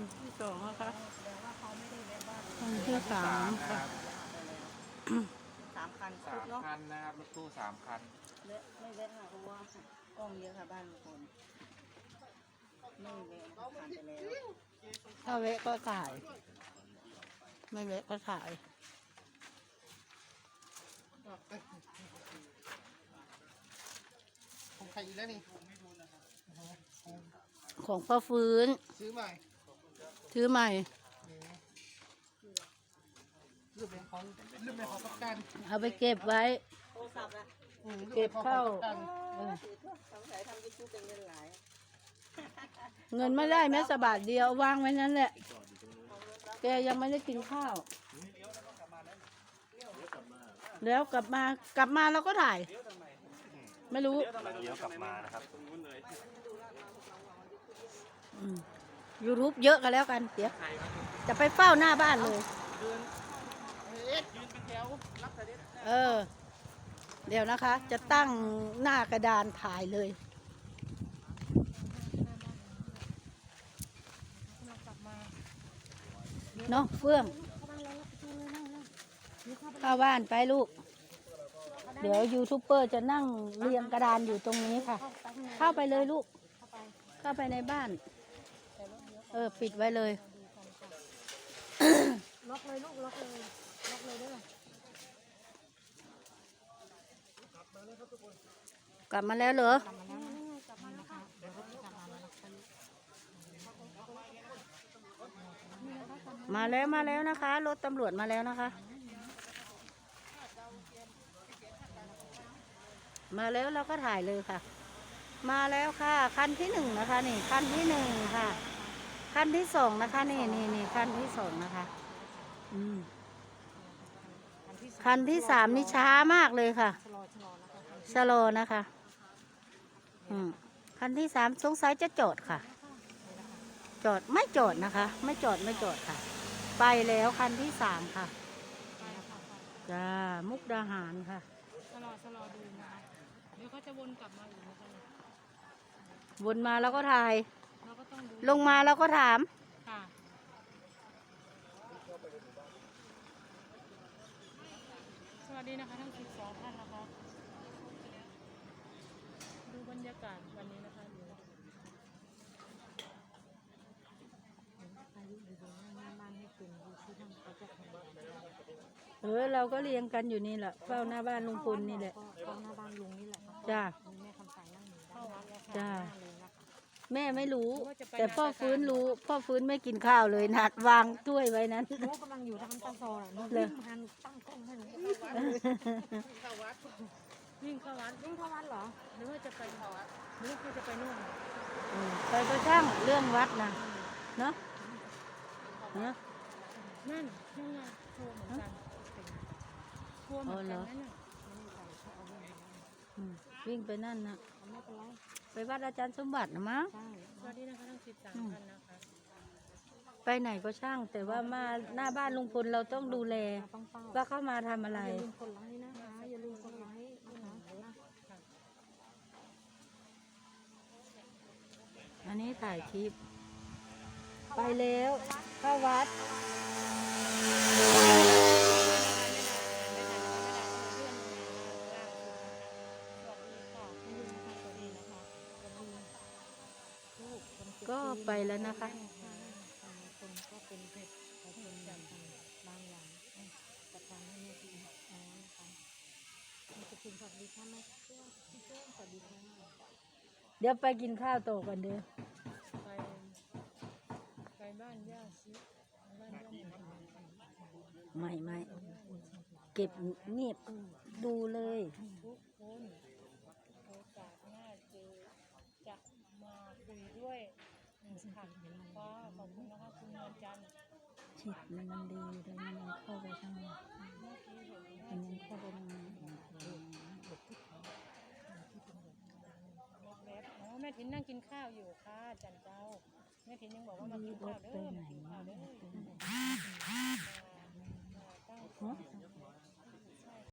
วันที่สองนะคะ แสดงว่าเขาไม่ได้แวะบ้านวันที่สามนะคค่ะรับสามคันสามเนาะคันนะครับรถตู้สามคันและไม่แวะค่ะเพราะว่ากล้องเยอะค่ะบ้านลุงพลไม่แวะผ่านไปแล้วถ้าเวะก็ถ่าย ไม่เวะก็ถ่าย ของใครอีกแล้วนี่ ของป้าฟื้น ซื้อใหม่ ถือใหม่รูปเป็นของรูปเป็นของกัปตันเอาไปเก็บไว้โทรศัพท์ละอืมรูปเก็บเข้าป็นของกัปตันเออสงสัยทำยูทูบเป็นเงินหลายเงินไม่ได้แม้สบาทเดียววางไว้นั้นแหละ แกยังไม่ได้กินข้าว แล้วกลับมากลับมาเราก็ถ่าย ไม่รู้เลี้ยวกลับมานะครับ ยูทูบเยอะกันแล้วกันเดี๋ยวจะไปเฝ้าหน้าบ้านเลยเออ เดี๋ยวนะคะ จะตั้งหน้ากระดานถ่ายเลยเนาะเฟื่องเข้าบ้านไปลูก เดี๋ยวยูทูบเบอร์จะนั่งเรียงกระดานอยู่ตรงนี้ค่ะ เข้าไปเลยลูก เข้าไปในบ้าน เออ ปิดไว้เลย ล็อกเลยลูก ล็อกเลย ล็อกเลยเด้อกลับมาแล้วเหรอ มาแล้วมาแล้วนะคะ รถตำรวจมาแล้วนะคะ มาแล้วเราก็ถ่ายเลยค่ะ มาแล้วค่ะ คันที่หนึ่งนะคะ นี่ คันที่หนึ่งค่ะ คันที่สองนะคะ นี่นี่นี่คันที่สองนะคะ อืมคันที่สามนี่ช้ามากเลยค่ะชะลอชะลอนะคะชะลอนะคะ อืมคันที่สามสงสัยจะจอดค่ะ จอดไม่จอดนะคะ ไม่จอดไม่จอดค่ะ ไปแล้วคันที่สามค่ะจ้ามุกดาหารค่ะชะลอชะลอดูนะคะเดี๋ยวเขาจะวนกลับมาอีกนะคะเนี่ยวนมาแล้วก็ถ่ายเราก็ต้องดู ลงมาแล้วก็ถาม ค่ะสวัสดีนะคะทั้ง 12 ท่านนะคะ ดูบรรยากาศวันนี้นะคะเดี๋ยวเออเราก็เรียงกันอยู่นี่แหละเฝ้าหน้าบ้านลุงพลนี่แหละ ก็หน้าบ้านลุงนี่แหละค่ะจ้ามีแม่คำใสนั่งอยู่ด้านหน้าเลยจ้า เลยนะคะ แม่ไม่รู้ แต่พ่อฟื้นรู้พ่อฟื้นไม่กินข้าวเลยนัดวางถ้วยไว้นั้นหนูกำลังอยู่ทางตั้งโซนอะหนูเลยวิ่งมาหนูตั้งกล้องให้หนูวิ่งเข้าวัดวิ่งเข้าวัดเหรอหรือว่าจะไปหรือว่าจะไปนู่นอืมไปก็ช่างเรื่องวัดนะเนาะเนาะนั่นนั่นไงทัวร์เหมือนกันทัวร์เหมือนกันนั่นน่ะอืมวิ่งไปนั่นนะไม่เป็นไร ไปวัดอาจารย์สมบัตินะมั้ง ใช่สวัสดีนะคะทั้ง13ท่านนะคะไปไหนก็ช่าง แต่ว่ามาหน้าบ้านลุงพลเราต้องดูแลเราต้องเฝ้าว่าเข้ามาทำอะไร อย่าลืมกดไลค์นะคะ อย่าลืมกดไลค์นะคะอันนี้ถ่ายคลิป ไปแล้วเข้าวัด ก็ไปแล้วนะคะ คนก็เป็นเพชรประชาชนจากทางบางอย่างจัดการให้แม่พี่น้องนะคะมีจะคุณสวัสดีค่ะแม่เพื่อนพี่เพื่อนสวัสดีค่ะเดี๋ยวไปกินข้าวโตอกันเด้อไปไปบ้านย่าซิบ้านย่าหมูไม่ไม่เก็บเงียบดูเลย ทุกคนโอกาสหน้าเจอจะมาคุยด้วย ค่ะฟ้าขอบคุณนะคะคุณนวลจันทร์ชิดมันมันดีเลยมันยังเข้าไปข้างในเมื่อกี้เห็นมันยังเข้าไปข้างในรถแบ๊บอ๋อแม่ทินนั่งกินข้าวอยู่ค่ะจันเจ้าแม่ทินยังบอกว่ามากินข้าวเด้อมากินข้าวเด้อตั้ง